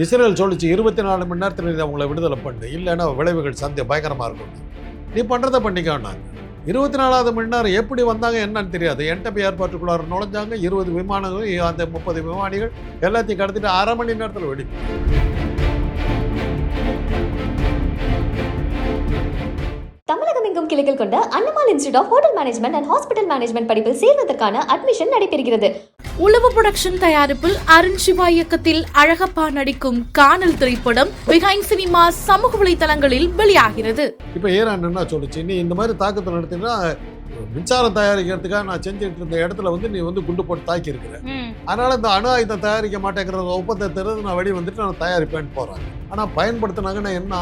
Israel சொல்லிச்சு இருபத்தி நாலு மணி நேரத்தில் நீ அவங்கள விடுதலை பண்ணு. இல்லைன்னா விளைவுகள் சந்தை பயங்கரமாக இருக்கும். நீ பண்ணுறத பண்ணிக்கோன்னாங்க இருபத்தி நாலாவது மணி நேரம் எப்படி வந்தாங்க என்னன்னு தெரியாது. என்டபி ஏற்பாட்டுக்குள்ளார நுழைஞ்சாங்க. இருபது விமானங்கள் அந்த முப்பது விமானிகள் எல்லாத்தையும் கடத்திட்டு அரை மணி நேரத்தில் வெடி தமிழகம் எங்கும் கிளைகள் கொண்ட Annamal institute of hotel management and hospital management படிப்பில் சேர்வதற்கான அட்மிஷன் நடைபெறுகிறது. உளவு புரொடக்ஷன் தயாரிப்பில் அருண் சிவா இயக்கத்தில் அழகப்பா நடிக்கும் காணல் திரைப்படம் பிஹைண்ட் சினிமா சமூக வலைதளங்களில் வெளியாகிறது. இப்போ ஈரான் என்ன சொல்லுச்சு. நீ இந்த மாதிரி தாக்கத்தை நடத்தினா மின்சாரம் தயாரிக்கிறதுக்காக நான் செஞ்சுட்டு இருந்த இடத்துல வந்து நீ வந்து குண்டு போட்டு தாக்கி இருக்கிற அதனால இந்த அணு ஆயுதம் தயாரிக்க மாட்டேங்கிற ஒப்பந்தத்தை நான் வெளியே வந்துட்டு நான் தயாரிப்பேன்னு போறாங்க. ஆனா பயன்படுத்தினாங்கன்னா என்ன?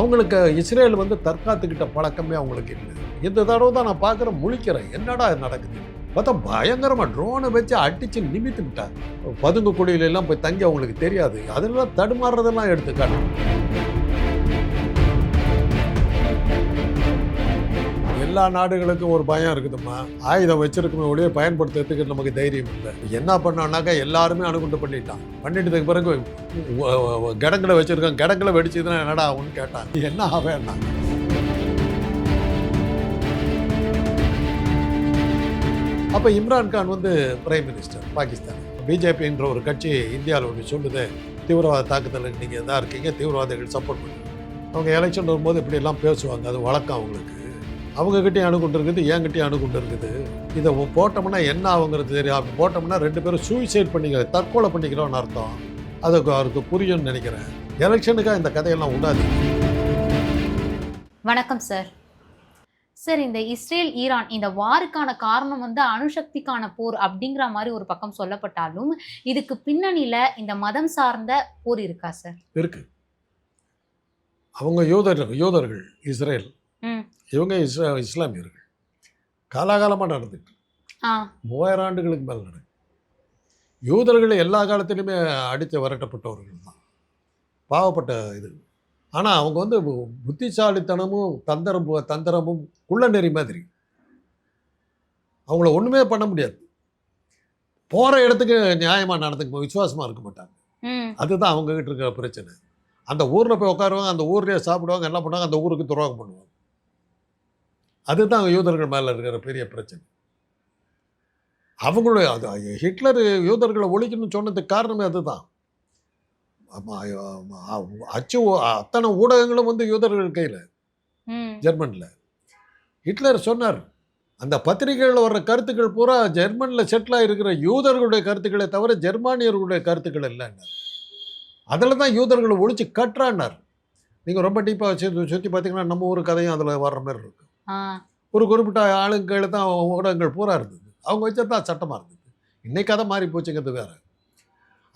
அவங்களுக்கு இஸ்ரேல் வந்து தற்காத்துக்கிட்ட பழக்கமே அவங்களுக்கு இல்லை. இந்த தடவை தான் நான் பார்க்குறேன் முழிக்கிறேன் என்னடா நடக்குது? பார்த்தா பயங்கரமாக ட்ரோனை வச்சு அடித்து நிமித்து விட்டார் பதுங்கு குடியிலெல்லாம் போய் தங்கி அவங்களுக்கு தெரியாது. அதெல்லாம் தடுமாறுறதெல்லாம் எடுத்துக்காட்டு. எல்லா நாடுகளுக்கும் ஒரு பயம் இருக்குதும்மா. ஆயுதம் வச்சிருக்கணும் ஒழிய பயன்படுத்துறதுக்கு நமக்கு தைரியம் இல்லை. என்ன பண்ணோம்னாக்கா எல்லாருமே அணுகுண்டு பண்ணிட்டான் பண்ணிட்டதுக்கு பிறகு கிடங்களை வச்சிருக்கோம் கிடங்களை வெடிச்சதுன்னா என்னடா ஆகும்னு கேட்டான் என்ன ஆவேன்னா? அப்போ இம்ரான்கான் வந்து பிரைம் மினிஸ்டர் பாகிஸ்தான். பிஜேபின்ற ஒரு கட்சி இந்தியாவில் ஒன்று சொல்லுது தீவிரவாத தாக்குதலுக்கு நீங்கள் தான் இருக்கீங்க தீவிரவாதிகள் சப்போர்ட் பண்ணுங்க. அவங்க எலெக்ஷன் வரும்போது இப்படி எல்லாம் பேசுவாங்க அது வழக்கம் அவங்களுக்கு. அவங்ககிட்டயும் அணுகுண்டு இருக்குது என்கிட்டயும் அணுகுண்டு இருக்குது இதை போட்டோம்னா என்ன ஆகுங்கிறது தெரியும் அப்படி போட்டோம்னா ரெண்டு பேரும் சூசைட் பண்ணிக்கிற தற்கொலை பண்ணிக்கிறோம்னு அர்த்தம். அதுக்கு அவருக்கு புரியும்னு நினைக்கிறேன். எலெக்ஷனுக்காக இந்த கதையெல்லாம் உண்டாது வணக்கம் சார் சார் இந்த இஸ்ரேல் ஈரான் இந்த வாருக்கான காரணம் வந்து அணுசக்திக்கான போர் அப்படிங்கிற மாதிரி ஒரு பக்கம் சொல்லப்பட்டாலும் இதுக்கு பின்னணியில இந்த மதம் சார்ந்த போர் இருக்கா சார்? இருக்கு. அவங்க யூதர்கள் யூதர்கள் இஸ்ரேல். ம். இவங்க இஸ்ரா இஸ்லாமியர்கள். காலாகாலமாக நடந்துட்டு ஆ. மூவாயிரம் ஆண்டுகளுக்கு மேல் நடக்கும் யூதர்கள் எல்லா காலத்திலுமே அடித்து விரட்டப்பட்டவர்கள் தான். பாவப்பட்ட இது. ஆனால் அவங்க வந்து புத்திசாலித்தனமும் தந்திரம் தந்திரமும் குள்ளநெறி மாதிரி. அவங்கள ஒன்றுமே பண்ண முடியாது. போகிற இடத்துக்கு நியாயமாக நடந்துக்க விசுவாசமாக இருக்க மாட்டாங்க. அதுதான் அவங்ககிட்ட இருக்கிற பிரச்சனை. அந்த ஊரில் போய் உட்காருவாங்க அந்த ஊர்லேயே சாப்பிடுவாங்க என்ன பண்ணுவாங்க அந்த ஊருக்கு துரோகம் பண்ணுவாங்க. அதுதான் யூதர்கள் மேலே இருக்கிற பெரிய பிரச்சனை. அவங்களுடைய அது ஹிட்லர் யூதர்களை ஒழிக்கணும்னு சொன்னதுக்கு காரணமே அதுதான். அச்சு அத்தனை ஊடகங்களும் வந்து யூதர்கள் கையில். ஜெர்மனில். ஹிட்லர் சொன்னார் அந்த பத்திரிகைகளில் வர்ற கருத்துக்கள் பூரா ஜெர்மனில் செட்டில் ஆகிருக்கிற யூதர்களுடைய கருத்துக்களை தவிர ஜெர்மானியர்களுடைய கருத்துக்கள் இல்லைன்னார். அதில் தான் யூதர்களை ஒழிச்சு கட்டுறான்னார். நீங்கள் ரொம்ப டீப்பாக வச்சு சுற்றி பார்த்தீங்கன்னா நம்ம ஊர் கதையும் அதில் வர்ற மாதிரி இருக்கும். ஒரு குறிப்பிட்ட ஆளுங்க தான் ஊடகங்கள் பூரா இருந்தது. அவங்க வச்சது தான் சட்டமாக இருந்தது. இன்னைக்கு கதை மாறி போச்சுங்கிறது வேற.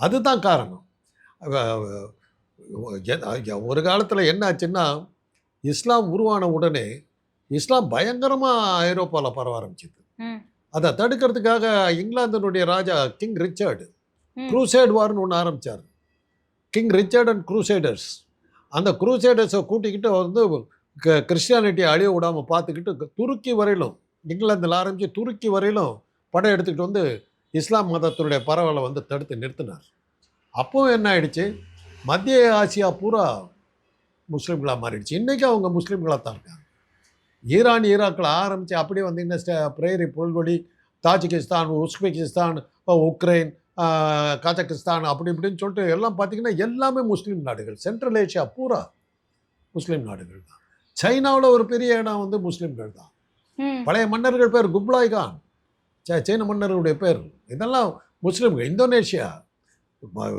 அதுதான் காரணம். ஒரு காலத்தில் என்ன ஆச்சுன்னா இஸ்லாம் உருவான உடனே இஸ்லாம் பயங்கரமாக ஐரோப்பாவில் பரவ ஆரம்பிச்சிது. அதை தடுக்கிறதுக்காக இங்கிலாந்தினுடைய ராஜா கிங் ரிச்சர்டு. க்ரூசைட் வார்னு ஒன்று ஆரம்பித்தார் கிங் ரிச்சர்ட் அண்ட் க்ரூசைடர்ஸ் அந்த க்ரூசைடர்ஸை கூட்டிக்கிட்டு வந்து க- கிறிஸ்டியானிட்டியை அழிய விடாமல் பார்த்துக்கிட்டு துருக்கி வரையிலும் இங்கிலாந்தில் ஆரம்பித்து துருக்கி வரையிலும் படம் எடுத்துக்கிட்டு வந்து இஸ்லாம் மதத்தினுடைய பரவலை வந்து தடுத்து நிறுத்தினார். அப்போவும் என்ன ஆயிடுச்சு? மத்திய ஆசியா பூரா முஸ்லீம்களாக மாறிடுச்சு. இன்றைக்கி அவங்க முஸ்லீம்களாக தான் இருக்காங்க. ஈரான் ஈராக்கில் ஆரம்பித்து அப்படியே வந்தீங்கன்னா ஸ்ட- பிரேரி புல்வெளி தாஜிகிஸ்தான் உஸ்பெகிஸ்தான் உக்ரைன் கஜகிஸ்தான் அப்படி இப்படின்னு சொல்லிட்டு எல்லாம் பார்த்தீங்கன்னா எல்லாமே முஸ்லீம் நாடுகள். சென்ட்ரல் ஏஷியா பூரா முஸ்லீம் நாடுகள் தான். சைனாவில் ஒரு பெரிய இடம் வந்து முஸ்லீம்கள் தான். பழைய மன்னர்கள் பேர் குப்லாய் கான். ச- சீன மன்னர்களுடைய பேர். இதெல்லாம் முஸ்லீம்கள். இந்தோனேஷியா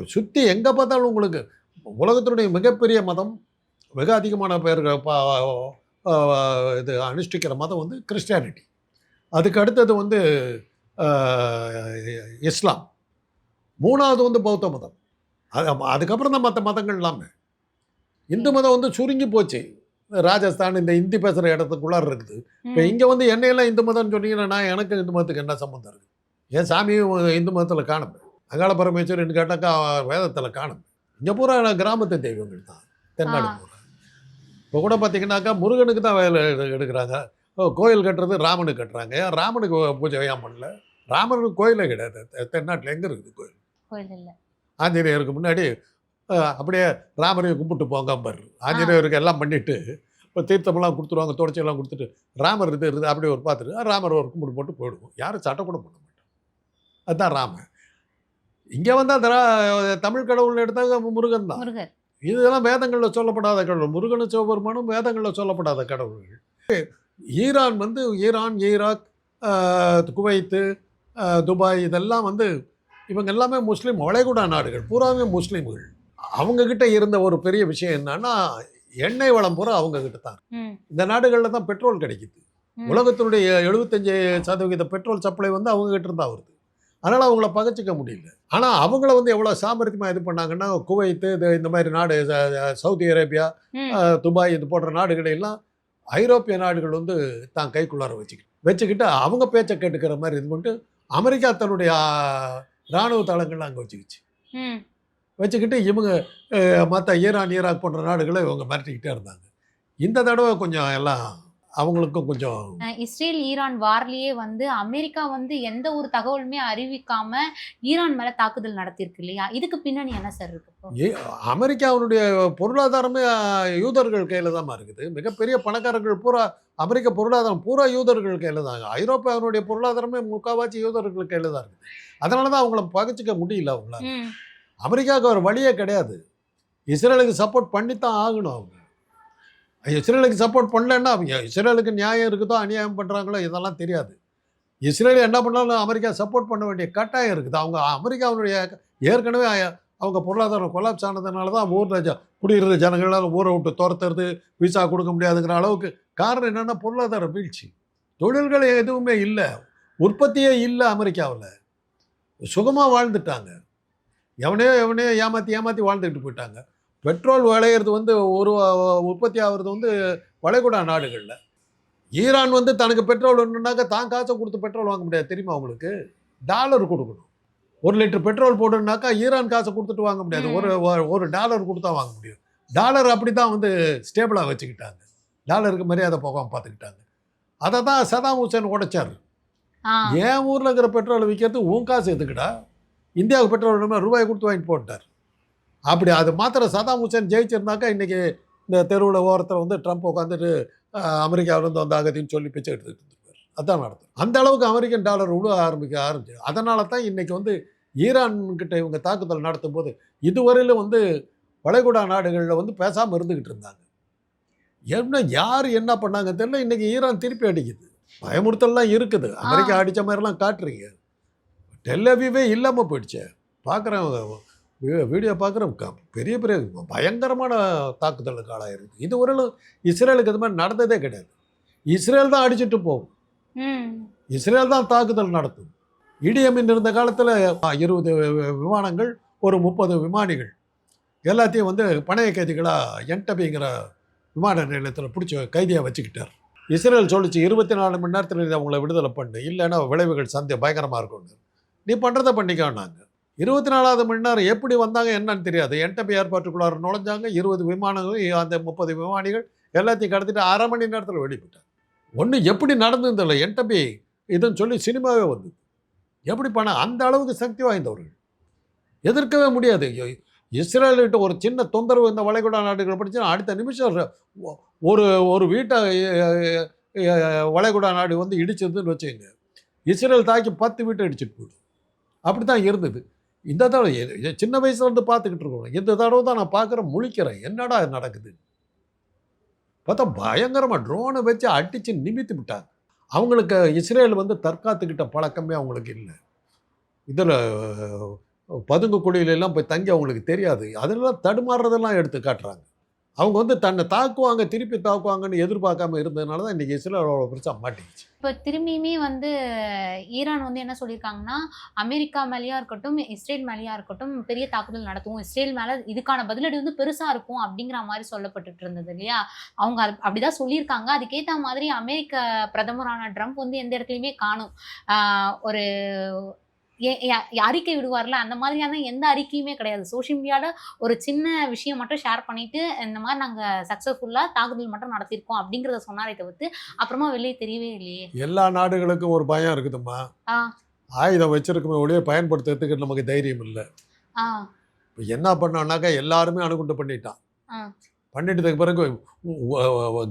சுற்றி எங்கே பார்த்தாலும் உங்களுக்கு உலகத்தினுடைய மிகப்பெரிய மதம் மிக அதிகமான பேர் ப- ஆஹ் இது அனுஷ்டிக்கிற மதம் வந்து கிறிஸ்டியானிட்டி. அதுக்கு அடுத்தது வந்து இஸ்லாம். மூணாவது வந்து பௌத்த மதம். அது அதுக்கப்புறம் தான் மற்ற மதங்கள் எல்லாமே. இந்து மதம் வந்து சுருங்கி போச்சு. ராஜஸ்தான் இந்த இந்தி பேசுகிற இடத்துக்குள்ளார இருக்குது. இப்போ. இங்கே வந்து என்னையெல்லாம் இந்து மதம்னு சொன்னீங்கன்னா எனக்கு இந்து மதத்துக்கு என்ன சம்மந்தம் இருக்குது என் சாமியும் இந்து மதத்தில் காணும் அங்காள பரமேஸ்வரன் கேட்டாக்கா வேதத்தில் காணும். இங்கே பூரா கிராமத்து தெய்வங்கள் தான் தென்னாடு. பூரா. இப்போ கூட பார்த்தீங்கன்னாக்கா முருகனுக்கு தான் வேலை எடு- எடுக்கிறாங்க. கோயில் கட்டுறது ராமனுக்கு கட்டுறாங்க. ஏன் ராமனுக்கு பூஜை ஏன் பண்ணல? ராமனுக்கு கோயிலே கிடையாது. தென்னாட்டில் எங்கே இருக்குது கோயில்? கோயில் இல்ல. ஆஞ்சநேயருக்கு முன்னாடி அப்படியே ராமரையும் கும்பிட்டு போங்க பாரு. ஆஞ்சநேயருக்கு எல்லாம் பண்ணிட்டு இப்போ தீர்த்தமெல்லாம் கொடுத்துருவாங்க தொடச்செல்லாம் கொடுத்துட்டு ராமர் இது இருக்குது அப்படியே ஒரு பார்த்துட்டு ராமர் ஒரு கும்பிட்டு போட்டு போயிடுவோம். யாரும் சட்டை கூட பண்ண மாட்டோம். அதுதான் ராமன் இங்கே வந்தால் தரா- தமிழ் கடவுள்னு எடுத்தாங்க முருகன் தான். இதெல்லாம் வேதங்களில் சொல்லப்படாத கடவுள். முருகனும் சிவபெருமானும் வேதங்களில் சொல்லப்படாத கடவுள்கள். ஈரான் வந்து ஈரான் ஈராக் குவைத்து துபாய் இதெல்லாம் வந்து இவங்க எல்லாமே முஸ்லீம் வளைகுடா நாடுகள் பூராவே முஸ்லீம்கள். அவங்க கிட்ட இருந்த ஒரு பெரிய விஷயம் என்னன்னா எண்ணெய் வளம் பூரா அவங்க கிட்ட தான் இந்த நாடுகளில் தான் பெட்ரோல் கிடைக்குது. உலகத்தினுடைய எழுபத்தஞ்சு சதவீத பெட்ரோல் சப்ளை வந்து அவங்க கிட்ட இருந்தா வருது. அதனால் அவங்கள பகச்சிக்க முடியல. ஆனால் அவங்கள வந்து எவ்வளோ சாமர்த்தியமாக இது பண்ணாங்கன்னா குவைத்து இது இந்த மாதிரி நாடு சவுதி அரேபியா துபாய் இது போன்ற நாடுகளை எல்லாம் ஐரோப்பிய நாடுகள் வந்து தான் கைக்குள்ளார வச்சுக்கிட்டு வச்சுக்கிட்டு அவங்க பேச்சை கேட்டுக்கிற மாதிரி இது பண்ணிட்டு அமெரிக்கா தன்னுடைய இராணுவ தளங்கள்லாம் அங்கே வச்சுக்கிச்சு. வச்சுக்கிட்டு இவங்க மற்ற ஈரான் ஈராக் போன்ற நாடுகளை இவங்க மிரட்டிக்கிட்டே இருந்தாங்க. இந்த தடவை கொஞ்சம் எல்லாம் அவங்களுக்கும் கொஞ்சம் இஸ்ரேல் ஈரான் வார்லயே வந்து அமெரிக்கா வந்து எந்த ஒரு தகவலுமே அறிவிக்காம ஈரான் மேல தாக்குதல் நடத்தியிருக்கு இல்லையா? இதுக்கு பின்னணி என்ன சார் இருக்கு அமெரிக்காவினுடைய பொருளாதாரமே யூதர்கள் கையில் தான் இருக்குது. மிகப்பெரிய பணக்காரர்கள் பூரா அமெரிக்க பொருளாதாரம் பூரா யூதர்கள் கையில் தான் ஐரோப்பாவினுடைய பொருளாதாரமே முக்கால்வாசி யூதர்கள் கையில் தான் இருக்குது. அதனால தான் அவங்கள பகச்சிக்க முடியல அவங்களால. ம், அமெரிக்காவுக்கு ஒரு வழியே கிடையாது. இஸ்ரேலுக்கு சப்போர்ட் பண்ணித்தான் ஆகணும் அவங்க. இஸ்ரேலுக்கு சப்போர்ட் பண்ணலன்னா அவங்க இஸ்ரேலுக்கு நியாயம் இருக்குதோ அநியாயம் பண்ணுறாங்களோ இதெல்லாம் தெரியாது. இஸ்ரேல் என்ன பண்ணாலும் அமெரிக்கா சப்போர்ட் பண்ண வேண்டிய கட்டாயம் இருக்குது. அவங்க அமெரிக்காவுடைய ஏற்கனவே அவங்க பொருளாதாரம் கொலாப்ஸ் ஆனதுனால தான் ஊரில் ஜ குடியிருந்த ஜனங்களால் ஊரை விட்டு துரத்துறது விசா கொடுக்க முடியாதுங்கிற அளவுக்கு காரணம் என்னென்னா பொருளாதார வீழ்ச்சி. தொழில்கள் எதுவுமே இல்லை. உற்பத்தியே இல்லை அமெரிக்காவில். சுகமாக வாழ்ந்துட்டாங்க. எவனையோ எவனையோ ஏமாற்றி ஏமாற்றி வாழ்ந்துக்கிட்டு போயிட்டாங்க. பெட்ரோல் விளையிறது வந்து ஒரு உற்பத்தி ஆகிறது வந்து வளைகுடா நாடுகளில். ஈரான் வந்து தனக்கு பெட்ரோல் வேணும்னாக்கா தான் காசை கொடுத்து பெட்ரோல் வாங்க முடியாது. தெரியுமா அவங்களுக்கு டாலர் கொடுக்கணும். ஒரு லிட்டர் பெட்ரோல் போடணுன்னாக்கா ஈரான் காசை கொடுத்துட்டு வாங்க முடியாது. ஒரு ஒரு- டாலர் கொடுத்தா வாங்க முடியும். டாலர் அப்படி தான் வந்து ஸ்டேபிளாக வச்சுக்கிட்டாங்க. டாலருக்கு மரியாதை போகாமல் பார்த்துக்கிட்டாங்க அதை தான் சதாம் ஹுசேன் உடைச்சார். என் ஊரில் இருக்கிற பெட்ரோலை விற்கிறது உன் காசு எதுக்குடா? இந்தியாவுக்கு பெட்ரோல் வேணுமா ரூபாய் கொடுத்து வாங்கிட்டு போட்டார் அப்படி அது மாத்திரம் சதாம் ஹுசேன் ஜெயிச்சிருந்தாக்கா இன்றைக்கி இந்த தெருவில் ஓரத்தில் வந்து ட்ரம்ப் உட்காந்துட்டு அமெரிக்காவிலேருந்து வந்த அகதின்னு சொல்லி பிச்சை எடுத்துக்கிட்டு இருந்திருப்பார். அதான் நடத்தும் அந்த அளவுக்கு அமெரிக்கன் டாலர் விட ஆரம்பிக்க ஆரம்பிச்சு. அதனால தான் இன்றைக்கி வந்து ஈரான் கிட்ட இவங்க தாக்குதல் நடத்தும் போது இதுவரையிலும் வந்து வளைகுடா நாடுகளில் வந்து பேசாமல் இருந்துக்கிட்டு இருந்தாங்க. என்ன யார் என்ன பண்ணாங்க தெரியல. இன்றைக்கி ஈரான் திருப்பி அடிக்குது. பயமுறுத்தல்லாம் இருக்குது. அமெரிக்கா அடித்த மாதிரிலாம் காட்டுறீங்க. டெல்லவிவே இல்லாமல் போயிடுச்சே. பார்க்குறேன் வீடியோ பார்க்குறேன் பெரிய பெரிய பயங்கரமான தாக்குதலுக்கு ஆளாயிருக்கு. இதுவரையிலும் இஸ்ரேலுக்கு இது மாதிரி நடந்ததே கிடையாது. இஸ்ரேல் தான் அடிச்சிட்டு போகும். இஸ்ரேல் தான் தாக்குதல் நடத்தும். இடியமின் இருந்த காலத்தில் இருபது விமானங்கள் ஒரு முப்பது விமானிகள். எல்லாத்தையும் வந்து பணைய கைதிகளாக என்டபிங்கிற விமான நிலையத்தில் பிடிச்சி கைதியாக வச்சுக்கிட்டார். இஸ்ரேல் சொல்லிச்சு இருபத்தி நாலு மணி நேரத்தில் அவங்கள விடுதலை பண்ணு. இல்லைன்னா விளைவுகள் சந்தை பயங்கரமாக இருக்கும்னு. நீ பண்ணுறதை பண்ணிக்கோன்னாங்க. இருபத்தி நாலாவது மணி நேரம் எப்படி வந்தாங்க என்னன்னு தெரியாது. என்டபி ஏற்பாட்டுக்குள்ளார நுழைஞ்சாங்க. இருபது விமானங்கள் அந்த முப்பது விமானிகள் எல்லாத்தையும் கடத்திட்டு அரை மணி நேரத்தில் வெளியிட்டாங்க ஒன்று எப்படி நடந்தது என்டபி இதுன்னு சொல்லி சினிமாவே வந்து எப்படி பண்ண? அந்த அளவுக்கு சக்தி வாய்ந்தவர்கள். எதிர்க்கவே முடியாது. இஸ்ரேல்கிட்ட ஒரு சின்ன தொந்தரவு இந்த வளைகுடா நாடுகள் படிச்சுன்னா அடுத்த நிமிஷம் ஒரு ஒரு வீட்டை வளைகுடா நாடு வந்து இடிச்சதுன்னு வச்சுக்கோங்க. இஸ்ரேல் தாக்கி பத்து வீட்டை இடிச்சிட்டு போயிடும். அப்படி தான் இருந்தது. இந்த தடவை சின்ன வயசுலேருந்து பார்த்துக்கிட்டு இருக்கோம். இந்த தடவை தான் நான் பார்க்குறேன் முழிக்கிறேன். என்னடா நடக்குது? பார்த்தா பயங்கரமாக ட்ரோனை வச்சு அடித்து நிமித்து விட்டாங்க. அவங்களுக்கு இஸ்ரேல் வந்து தற்காத்துக்கிட்ட பழக்கமே அவங்களுக்கு இல்லை. இதில் பதுங்கு குழியிலெல்லாம் போய் தங்கி அவங்களுக்கு தெரியாது. அதெல்லாம் தடுமாறுறதெல்லாம் எடுத்து காட்டுறாங்க. அவங்க வந்து தன்னை தாக்குவாங்க திருப்பி தாக்குவாங்கன்னு எதிர்பார்க்காம இருந்ததுனால தான் இன்றைக்கி இஸ்ரேல் அவ்வளோ பெருசாக மாட்டிக்கிச்சு. இப்போ திரும்பியுமே வந்து ஈரான் வந்து என்ன சொல்லியிருக்காங்கன்னா அமெரிக்கா மேலேயா இருக்கட்டும் இஸ்ரேல் மேலேயா இருக்கட்டும் பெரிய தாக்குதல் நடத்துவோம். இஸ்ரேல் மேலே இதுக்கான பதிலடி வந்து பெருசாக இருக்கும் அப்படிங்கிற மாதிரி சொல்லப்பட்டுட்டு இருந்தது இல்லையா? அவங்க அது- அப்படிதான் சொல்லியிருக்காங்க. அதுக்கேற்ற மாதிரி அமெரிக்க பிரதமரான ட்ரம்ப் வந்து எந்த இடத்துலையுமே காணும். ஒரு அறிக்கை விடுவார்ல அந்த மாதிரியான எந்த அறிக்கையுமே கிடையாது. சோஷியல் மீடியால ஒரு சின்ன விஷயம் மட்டும் ஷேர் பண்ணிட்டு இந்த மாதிரி நாங்க சக்சஸ்ஃபுல்லா தாக்குதல் மட்டும் நடத்தியிருக்கோம் அப்படிங்கறத சொன்னாரே தவிர்த்து அப்புறமா வெளியே தெரியவே இல்லையே. எல்லா நாடுகளுக்கும் ஒரு பயம் இருக்குதும்மா. ஆ. ஆயுதம் வச்சிருக்கமே ஒழிய பயன்படுத்துறதுக்கு நமக்கு தைரியம் இல்லை. ஆ. இப்போ என்ன பண்ணான்னாக்கா எல்லாருமே அணுகுண்டு பண்ணிட்டான். பண்ணிட்டதுக்கு பிறகு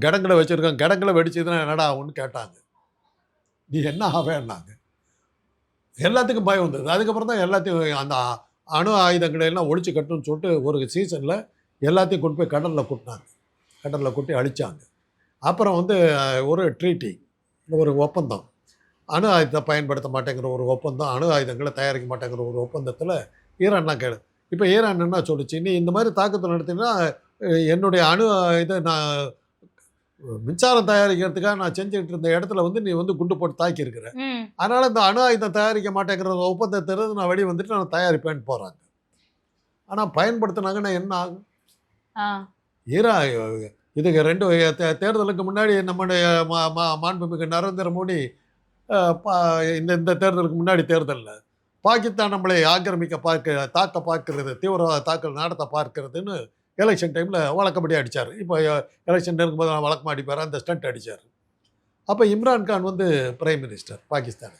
கிடங்களை வச்சுருக்கான் கிடங்களை வெடிச்சதுன்னா என்னடா ஆகும்னு கேட்டாங்க. நீ என்ன ஆவேன்னாங்க. எல்லாத்துக்கும் பயம் வந்தது. அதுக்கப்புறம் தான் எல்லாத்தையும் அந்த அணு ஆயுதங்களை எல்லாம் ஒழிச்சு கட்டணும்னு சொல்லிட்டு ஒரு சீசனில் எல்லாத்தையும் கொண்டு போய் கடலில் கொட்டினாங்க. கடலில் கொட்டி அழிச்சாங்க. அப்புறம் வந்து ஒரு ட்ரீட்டி ஒரு ஒப்பந்தம். அணு ஆயுதத்தை பயன்படுத்த மாட்டேங்கிற ஒரு ஒப்பந்தம் அணு ஆயுதங்களை தயாரிக்க மாட்டேங்கிற ஒரு ஒப்பந்தத்தில் ஈரான்லாம் கேளு இப்போ ஈரான் என்ன சொல்லிச்சு? நீ இந்த மாதிரி தாக்குதல் நடத்தினா என்னுடைய அணு இதை நான் மின்சாரம் தயாரிக்கிறதுக்காக நான் செஞ்சுக்கிட்டு இருந்த இடத்துல வந்து நீ வந்து குண்டு போட்டு தாக்கியிருக்கிற. ம். அதனால் இந்த அணு ஆயுதம் தயாரிக்க மாட்டேங்கிற ஒப்பந்தத்திலிருந்து நான் வெளியே வந்துட்டு நான் தயாரிப்பேன்னு போகிறாங்க ஆனால் பயன்படுத்தினாங்கன்னா என்ன ஆகும்? ஈரா இதுக்கு ரெண்டு தேர்தலுக்கு முன்னாடி நம்முடைய மாண்புமிகு நரேந்திர மோடி இந்த இந்த தேர்தலுக்கு முன்னாடி தேர்தலில் பாகிஸ்தான் நம்மளை ஆக்கிரமிக்க பார்க்க தாக்க பார்க்கிறது தீவிரவாத தாக்கல் நடத்த பார்க்கிறதுன்னு எலெக்ஷன் டைமில் வழக்கப்படி அடித்தார் இப்போ எலெக்ஷன் இருக்கும்போது நான் வழக்கமாக அடிப்பார்? அந்த ஸ்டண்ட் அடித்தார் அப்போ இம்ரான் கான் வந்து பிரைம் மினிஸ்டர் பாகிஸ்தான்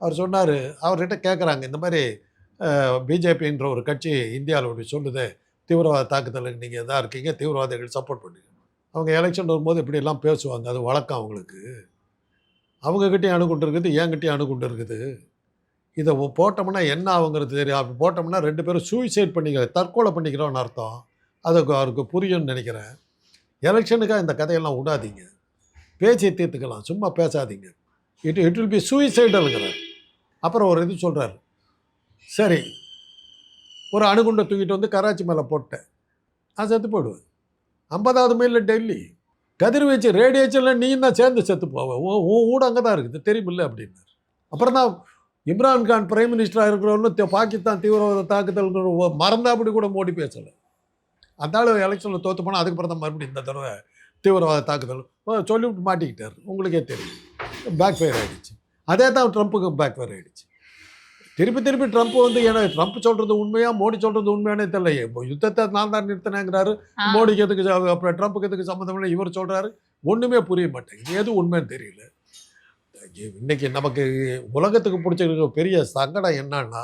அவர் சொன்னார் அவர்கிட்ட கேட்குறாங்க இந்த மாதிரி பிஜேபின்ற ஒரு கட்சி இந்தியாவில் ஒன்று சொல்லுது தீவிரவாத தாக்குதலுக்கு நீங்கள் இதாக இருக்கீங்க தீவிரவாதிகள் சப்போர்ட் பண்ணுங்க. அவங்க எலெக்ஷன் வரும்போது இப்படியெல்லாம் பேசுவாங்க அது வழக்கம் அவங்களுக்கு. அவங்கக்கிட்டே அணுகுண்டு இருக்குது என்கிட்டயும் அணுகுண்டு இருக்குது இதை போட்டோம்னா என்ன ஆகுங்கிறது தெரியும் அப்படி போட்டோம்னா ரெண்டு பேரும் சூசைட் பண்ணிக்கிற தற்கொலை பண்ணிக்கிறோன்னு அர்த்தம். அதுக்கு அவருக்கு புரியும்னு நினைக்கிறேன். எலெக்ஷனுக்காக இந்த கதையெல்லாம் விடாதீங்க. பேச்சை தீர்த்துக்கலாம். சும்மா பேசாதீங்க. இட் இட் வில் பி சூசைடலுங்கிறார் அப்புறம் ஒரு இது சொல்கிறார் சரி. ஒரு அணுகுண்டை தூக்கிட்டு வந்து கராச்சி மேலே போட்டேன். நான் செத்து போயிடுவேன் ஐம்பதாவது மைலில் டெல்லி. கதிர்வீச்சு ரேடியேஷனில் நீ தான் சேர்ந்து செத்து போவேன் உன் உன் அங்கே தான் இருக்குது. தெரியுமில்ல அப்படின்னார். அப்புறம் தான் இம்ரான்கான் பிரைம் மினிஸ்டராக இருக்கிறவன்னு பாகிஸ்தான் தீவிரவாத தாக்குதல் மறந்தா அப்படி கூட மோடி பேசலை. ஆள் எலெக்ஷனில் தோற்று போனால் அதுக்கப்புறம் தான் மறுபடியும் இந்த தடவை தீவிரவாத தாக்குதல். சொல்லிவிட்டு மாட்டிக்கிட்டார். உங்களுக்கே தெரியும். பேக் ஃபயர் ஆகிடுச்சு அதே தான் ட்ரம்ப்புக்கு பேக் ஃபயர் ஆகிடுச்சு திருப்பி திருப்பி ட்ரம்ப் வந்து ஏன்னா ட்ரம்ப் சொல்கிறது உண்மையா மோடி சொல்கிறது உண்மையானே தெரியல இப்போ யுத்தத்தை நான் தான் நிறுத்தினேங்கிறாரு. மோடிக்கு எதுக்கு அப்புறம் ட்ரம்ப்புக்கு எதுக்கு சம்மந்தம் இல்லை இவர் சொல்கிறாரு ஒன்றுமே புரிய மாட்டேங்குது. எது உண்மைன்னு தெரியல. இன்னைக்கு நமக்கு உலகத்துக்கு பிடிச்சிருக்க பெரிய சங்கடம் என்னன்னா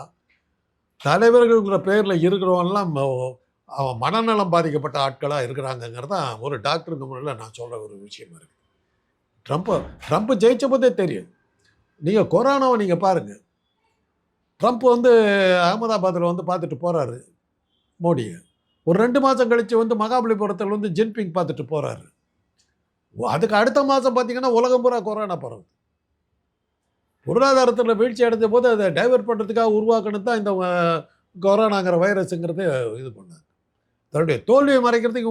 தலைவர்கள்ங்கிற பேரில் இருக்கிறவன்லாம் ம- அவன் மனநலம் பாதிக்கப்பட்ட ஆட்களாக இருக்கிறாங்கங்கிறது தான் ஒரு டாக்டருக்கு முன்னில் நான் சொல்கிற ஒரு விஷயம் இருக்குது ட்ரம்ப்பை ட்ரம்ப் ஜெயிச்ச போதே தெரியும். நீங்கள் கொரோனாவை நீங்கள் பாருங்கள் ட்ரம்ப் வந்து அகமதாபாத்தில் வந்து பார்த்துட்டு போகிறாரு மோடியை. ஒரு ரெண்டு மாதம் கழித்து வந்து மகாபலிபுரத்தில் வந்து ஜின்பிங் பார்த்துட்டு போகிறாரு அதுக்கு அடுத்த மாதம் பார்த்தீங்கன்னா உலகம் பூரா கொரோனா பரவுது. பொருளாதாரத்தில் வீழ்ச்சி அடைஞ்ச போது அதை டைவெர்ட் பண்ணுறதுக்காக உருவாக்கணும் தான் இந்த கொரோனாங்கிற வைரஸுங்கிறது இது பண்ணார் தன்னுடைய தோல்வியை மறைக்கிறதுக்கு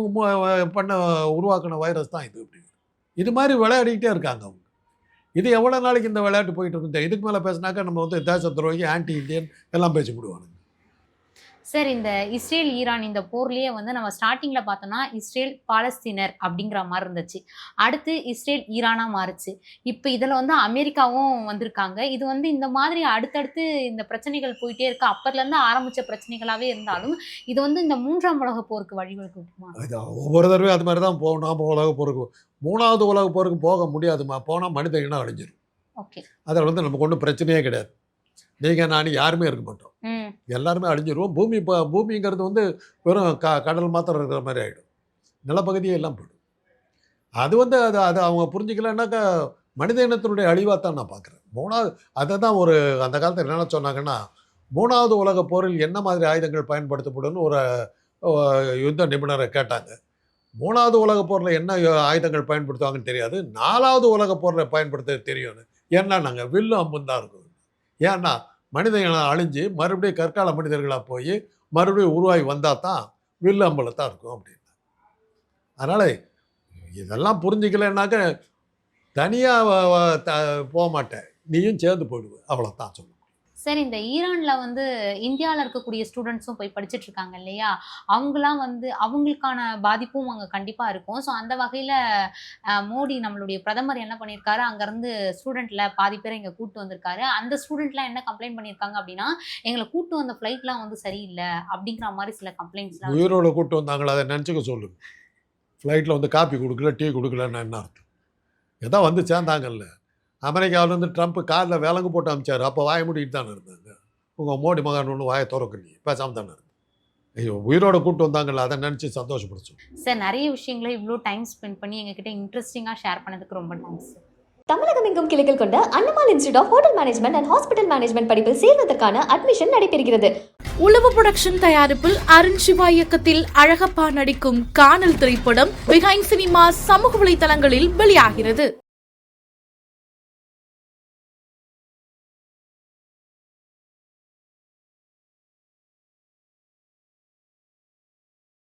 பண்ண உருவாக்கின வைரஸ் தான் இது அப்படின்னு. இது மாதிரி விளையாடிக்கிட்டே இருக்காங்க அவங்க. இது எவ்வளோ நாளைக்கு இந்த விளையாட்டு போயிட்டு இருக்கு இதுக்கு மேலே பேசினாக்கா நம்ம வந்து தேச துரோகி ஆன்டி இந்தியன் எல்லாம் பேசி விடுவானுங்க சார் இந்த இஸ்ரேல் ஈரான் இந்த போர்லயே வந்து நம்ம ஸ்டார்டிங்ல பார்த்தோம்னா இஸ்ரேல் பாலஸ்தீனர் அப்படிங்கிற மாதிரி இருந்துச்சு. அடுத்து இஸ்ரேல் ஈரானா மாறுச்சு. இப்போ இதுல வந்து அமெரிக்காவும் வந்திருக்காங்க. இது வந்து இந்த மாதிரி அடுத்தடுத்து இந்த பிரச்சனைகள் போயிட்டே இருக்கு. அப்பத்துல இருந்து ஆரம்பிச்ச பிரச்சனைகளாவே இருந்தாலும் இது வந்து இந்த மூன்றாம் உலக போருக்கு வழிவகுக்குமா? ஒவ்வொரு தடவையும் அது மாதிரி தான் போகணும் நாம உலக போருக்கு. மூணாவது உலக போருக்கு போக முடியாதுமா போனால் மனித இனம் அழிஞ்சிரும். ஓகே. அதில் வந்து நமக்கு ஒன்றும் பிரச்சனையே கிடையாது. நீங்கள் நான் யாருமே இருக்க மாட்டோம். எல்லாருமே அழிஞ்சிருவோம். பூமி இப்போ பூமிங்கிறது வந்து வெறும் க கடல் மாத்திரம் இருக்கிற மாதிரி ஆகிடும் நிலப்பகுதியே எல்லாம் போய்டும். அது வந்து அது அது அவங்க புரிஞ்சுக்கலன்னாக்கா மனித இனத்தினுடைய அழிவாக தான் நான் பார்க்குறேன். மூணாவது அதை தான் ஒரு அந்த காலத்தில் என்ன சொன்னாங்கன்னா மூணாவது உலக போரில் என்ன மாதிரி ஆயுதங்கள் பயன்படுத்தப்படும்னு ஒரு யுத்த நிபுணரை கேட்டாங்க. மூணாவது உலக போரில் என்ன ஆயுதங்கள் பயன்படுத்துவாங்கன்னு தெரியாது. நாலாவது உலக போரில் பயன்படுத்த தெரியும்னு. ஏன்னா நாங்கள் வில்லு அம்பும் தான் இருக்கும். ஏன்னா மனித அழிஞ்சு மறுபடியும் கற்கால மனிதர்களாக போய் மறுபடியும் உருவாகி வந்தால் தான் வில்லு அம்பலத்தான் இருக்கும் அப்படின்னு அதனால் இதெல்லாம் புரிஞ்சிக்கலைன்னாக்க தனியாக போக மாட்டேன். நீயும் சேர்ந்து போயிடுவ அவ்வளோதான் சொல்லுவேன் சார் இந்த ஈரான்ல வந்து இந்தியாவில் இருக்கக்கூடிய ஸ்டூடெண்ட்ஸும் போய் படிச்சுட்டு இருக்காங்க இல்லையா? அவங்களாம் வந்து அவங்களுக்கான பாதிப்பும் அங்கே கண்டிப்பாக இருக்கும். ஸோ அந்த வகையில் மோடி நம்மளுடைய பிரதமர் என்ன பண்ணியிருக்காரு அங்கேருந்து ஸ்டூடெண்ட்ல பாதி பேரை இங்கே கூட்டு வந்திருக்காரு. அந்த ஸ்டூடெண்ட்லாம் என்ன கம்ப்ளைண்ட் பண்ணியிருக்காங்க அப்படின்னா எங்களை கூட்டு வந்த ஃப்ளைட்லாம் வந்து சரியில்லை அப்படிங்கிற மாதிரி சில கம்ப்ளைண்ட்ஸ்லாம் உயிரோட கூட்டு வந்தாங்களா? அதை நினச்சிக்க சொல்லுங்க ஃப்ளைட்டில் வந்து காப்பி கொடுக்கல டீ கொடுக்கலன்னு என்ன அர்த்தம்? எதாவது வந்து சேர்ந்தாங்கல்ல அமெரிக்காவிலேருந்து ட்ரம்ப் காரில் விலங்கு போட்டு அமிச்சார். அப்போ வாய மூடிட்டு தானே இருந்தாங்க. உங்கள் மோடி மகன் ஒன்று வாயை திறக்கலையே. பேசாமல் தானே இருந்தாங்க. ஐயோ உயிரோட கூட்டு வந்தாங்கல்ல அதை நினச்சி சந்தோஷப்படுச்சோம் சார் நிறைய விஷயங்களை இவ்வளோ டைம் ஸ்பெண்ட் பண்ணி எங்ககிட்ட இன்ட்ரெஸ்டிங்காக ஷேர் பண்ணதுக்கு ரொம்ப தேங்க்ஸ் தமிழகம் எங்கும் கிளைகள் கொண்ட Annamal institute of hotel management and hospital management படிப்பில் சேர்வதற்கான அட்மிஷன் நடைபெறுகிறது. உளவு புரொடக்ஷன் தயாரிப்பில் அருண் சிவா இயக்கத்தில் அழகப்பா நடிக்கும் காணல் திரைப்படம் பிஹைண்ட் சினிமா சமூக வலைதளங்களில் வெளியாகிறது.